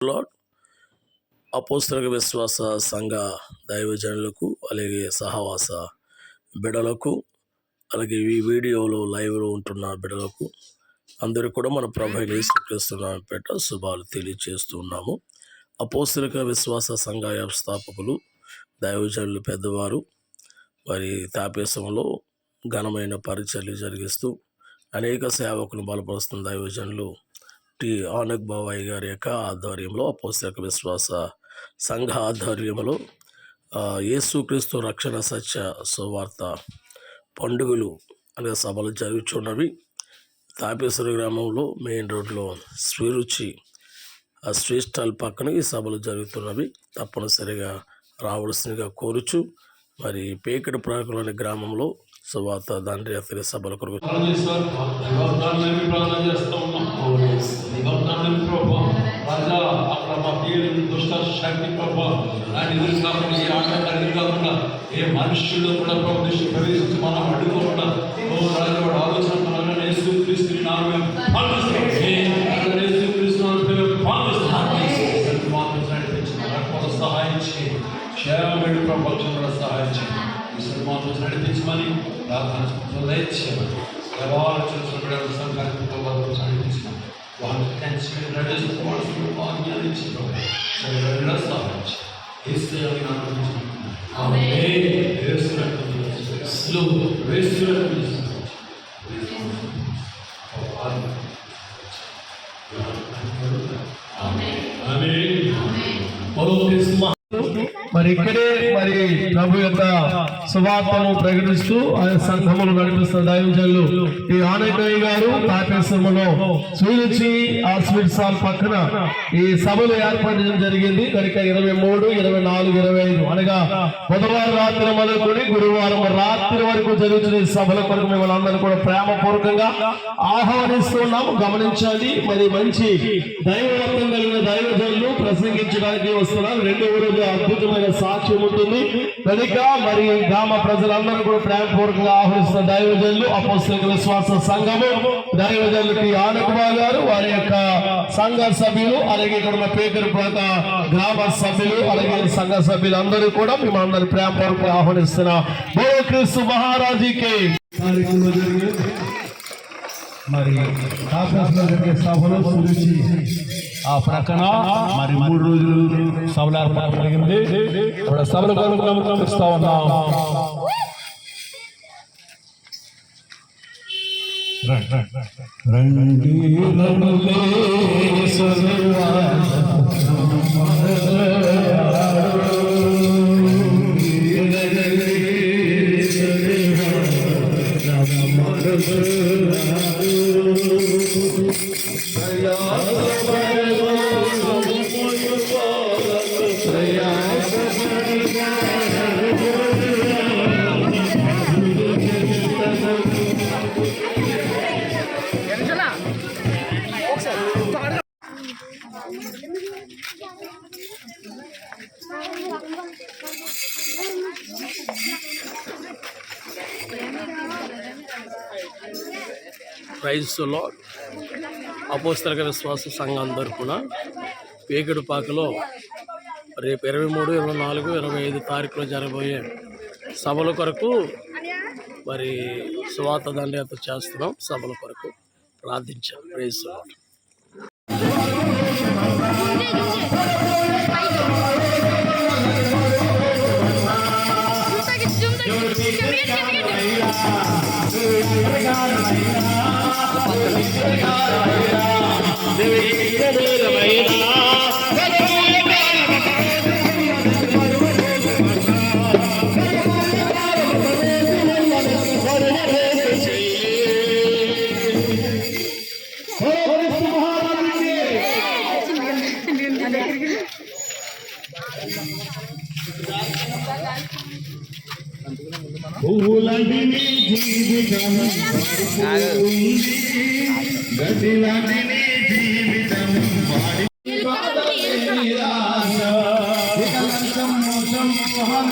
Lord అపోస్తలిక విశ్వాస సంఘ దైవజనులకు అలాగే సహవాస బిడలకు అలాగే ఈ వీడియోలో లైవ్లో ఉంటున్న బిడలకు అందరూ కూడా మన ప్రభుత్వ పేట శుభాలు తెలియజేస్తున్నాము అపోస్తలిక విశ్వాస సంఘ వ్యవస్థాపకులు దైవజనులు పెద్దవారు వారి తాపేశంలో ఘనమైన పరిచర్లు జరిగిస్తూ అనేక సేవకులు బలపరుస్తున్న దైవజనులు టి ఆనక్ బాబాయ్ గారి యొక్క ఆధ్వర్యంలో అపోస్తక విశ్వాస సంఘ ఆధ్వర్యంలో యేసుక్రీస్తు రక్షణ సత్య సువార్త పండుగలు అనే సభలు జరుగుతున్నవి తాపేశ్వర గ్రామంలో మెయిన్ రోడ్లో శ్రీరుచి ఆ స్ట్రీట్ స్టాల్ పక్కన ఈ సభలు జరుగుతున్నవి. తప్పనిసరిగా రావాల్సిందిగా కోరుచు మరి పేకటిపారకులు అనే గ్రామంలో సువార్త దండ్రి అతని సభల కొరకు నిబంధనలు ప్రార్థన చేస్తా ఉన్నాం నిబంధనలు ప్రభా రాజా అక్కడ మా పేరు దుష్ట శక్తి ప్రభా దాని ఎదురు కాకుండా ఏ ఆటంకాలు ఎదురు కాకుండా ఏ మనుషుల్లో కూడా ప్రభు దృష్టి ప్రవేశించి మనం అడ్డుకోకుండా ఓ రాజా వాడు ఆలోచన మనం యేసు క్రీస్తు నామం పాటిస్తాం యేసు క్రీస్తు నామం పాటిస్తాం మాత్రం నడిపించిన రక్త సహాయం చేయండి క్షేమమైన ప్రపంచం కూడా సహాయం చేయండి ఈ సన్మానం నడిపించమని ప్రార్థన దయచేయమని ఎవరు చూసిన సంకల్పంతో వాళ్ళు 완전한 하나님의 소망을 완전히 지로 저희를 싸우지. 예수의 나는 지 아멘. 예수를 믿으시오 슬로 예수를 믿으시오 아멘. 아멘. 아멘. మరి ఇక్కడే మరి ప్రభు యొక్క సువార్తను ప్రకటిస్తూ ఆయన సంఘములు నడిపిస్తున్న దైవజనులు ఈ ఆనకయ్య గారు తాపేశ్వరంలో సూర్యుచి స్వీట్ సాల్ పక్కన ఈ సభలు ఏర్పడడం జరిగింది. కనుక ఇరవై మూడు ఇరవై నాలుగు ఇరవై ఐదు అనగా బుధవారం రాత్రి మొదలుకొని గురువారం రాత్రి వరకు జరుగుతున్న ఈ సభల కొరకు మిమ్మల్ని అందరూ కూడా ప్రేమపూర్వకంగా ఆహ్వానిస్తున్నాము. గమనించాలి మరి మంచి దైవత్వం కలిగిన దైవజనులు ప్రసంగించడానికి వస్తున్నారు. రెండవ రోజు అద్భుతమైన సాక్ష్యం ఉంటుంది. కనుక మరి గ్రామ ప్రజలందరూ కూడా ప్రేమపూర్వకంగా ఆహ్వానిస్తున్న దైవజనులు అపోస్తలిక విశ్వాస సంఘము దైవజనులకి ఆనకుమార్ గారు వారి యొక్క సంఘ సభ్యులు అలాగే ఇక్కడ ఉన్న పేకరు ప్రాంత గ్రామ సభ్యులు అలాగే సంఘ సభ్యులందరూ కూడా మేము అందరి ప్రేమపూర్వకంగా ఆహ్వానిస్తున్నాం బో క్రీస్తు మహారాజుకి మరి ఆకాశంలో జరిగే సభలో సురుచి ఆ ప్రక్కన మరి మూడు రోజులు సభలు ఏర్పాటు జరిగింది. ఇప్పుడు సభలు కనుక ఉన్నాం. రండి రండి ప్రైజ్లో అపోస్తలిక విశ్వాస సంఘం తరఫున పేకుడుపాకలో రేపు ఇరవై మూడు ఇరవై నాలుగు ఇరవై ఐదు తారీఖులో జరగబోయే సభల కొరకు మరి సువాత దండయాత్ర చేస్తున్నాం. సభల కొరకు ప్రార్థించాం. ప్రైజ్ దేవి పూలది నీ జీవితం గదిలాంటి నీ జీవితం వాడి మోసం మోహం